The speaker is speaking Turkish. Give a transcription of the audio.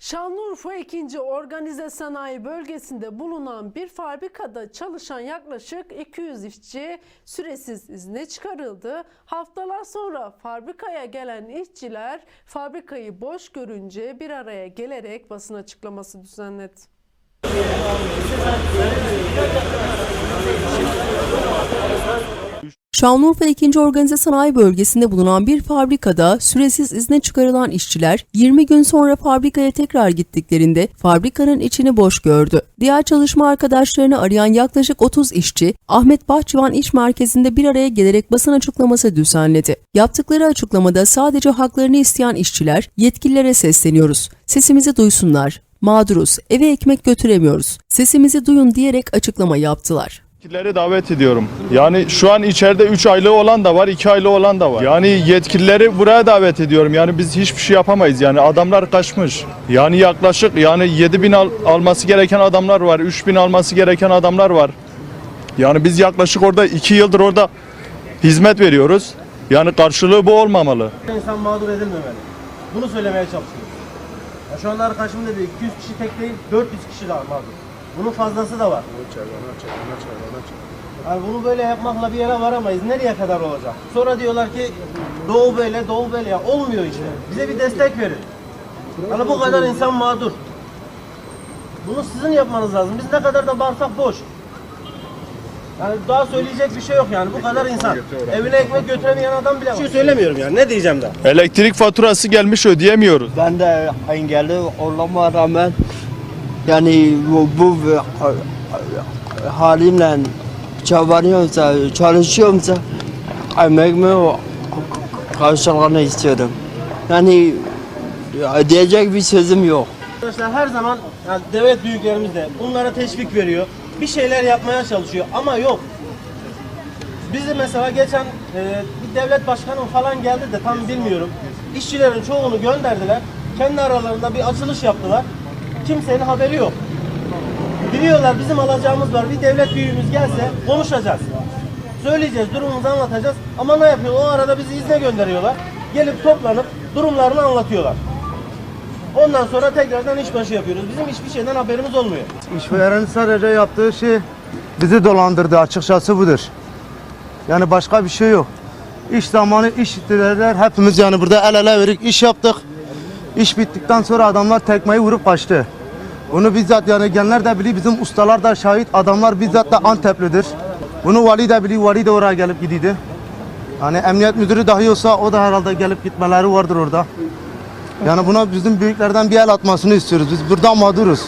Şanlıurfa 2. Organize Sanayi Bölgesi'nde bulunan bir fabrikada çalışan yaklaşık 200 işçi süresiz izne çıkarıldı. Haftalar sonra fabrikaya gelen işçiler fabrikayı boş görünce bir araya gelerek basın açıklaması düzenledi. Şanlıurfa 2. Organize Sanayi Bölgesi'nde bulunan bir fabrikada süresiz izne çıkarılan işçiler 20 gün sonra fabrikaya tekrar gittiklerinde fabrikanın içini boş gördü. Diğer çalışma arkadaşlarını arayan yaklaşık 30 işçi Ahmet Bahçıvan İş Merkezi'nde bir araya gelerek basın açıklaması düzenledi. Yaptıkları açıklamada sadece haklarını isteyen işçiler yetkililere sesleniyoruz. Sesimizi duysunlar. Mağduruz, eve ekmek götüremiyoruz. Sesimizi duyun diyerek açıklama yaptılar. Yetkilileri davet ediyorum. Yani şu an içeride 3 aylığı olan da var, 2 aylığı olan da var. Yani yetkilileri buraya davet ediyorum. Yani biz hiçbir şey yapamayız. Yani adamlar kaçmış. Yani yaklaşık yani 7000 al, alması gereken adamlar var, 3000 alması gereken adamlar var. Yani biz yaklaşık orada 2 yıldır orada hizmet veriyoruz. Yani karşılığı bu olmamalı. İnsan mağdur edilmemeli. Bunu söylemeye çalışıyoruz. Ya şu anda arkadaşım dedi 200 kişi tek değil 400 kişi daha mağdur. Bunun fazlası da var. Yani bunu böyle yapmakla bir yere varamayız. Nereye kadar olacak? Sonra diyorlar ki doğu böyle, doğu böyle. Ya olmuyor işte. Bize bir destek verin. Yani bu kadar insan mağdur. Bunu sizin yapmanız lazım. Biz ne kadar da bağırsak boş. Yani daha söyleyecek bir şey yok yani. Bu kadar insan. Evine ekmek götüremeyen adam bile var. Bir şey söylemiyorum yani. Ne diyeceğim daha? Elektrik faturası gelmiş ödeyemiyoruz. Ben de engelli olmama rağmen yani bu, bu halimle çabalıyorsa, çalışıyorsa emeğimi karşılığını istiyorum. Yani diyecek bir sözüm yok. Arkadaşlar her zaman yani devlet büyüklerimiz de bunlara teşvik veriyor. Bir şeyler yapmaya çalışıyor ama yok. Bizi mesela geçen e, bir devlet başkanı falan geldi de tam bilmiyorum. İşçilerin çoğunu gönderdiler. Kendi aralarında bir açılış yaptılar. Kimsenin haberi yok. Biliyorlar bizim alacağımız var. Bir devlet büyüğümüz gelse konuşacağız. Söyleyeceğiz, durumumuzu anlatacağız. Ama ne yapıyor? O arada bizi izne gönderiyorlar. Gelip toplanıp durumlarını anlatıyorlar. Ondan sonra tekrardan işbaşı yapıyoruz. Bizim hiçbir şeyden haberimiz olmuyor. İşverenin sadece yaptığı şey bizi dolandırdı açıkçası budur. Yani başka bir şey yok. İş zamanı iş istediler hepimiz yani burada el ele verip iş yaptık. İş bittikten sonra adamlar tekmeyi vurup kaçtı. Bunu bizzat yani genler de biliyor, bizim ustalar da şahit, adamlar bizzat da Anteplidir. Bunu vali de biliyor, vali de oraya gelip gidiydi. Hani emniyet müdürü dahi olsa o da herhalde gelip gitmeleri vardır orada. Yani buna bizim büyüklerden bir el atmasını istiyoruz. Biz burada mağduruz.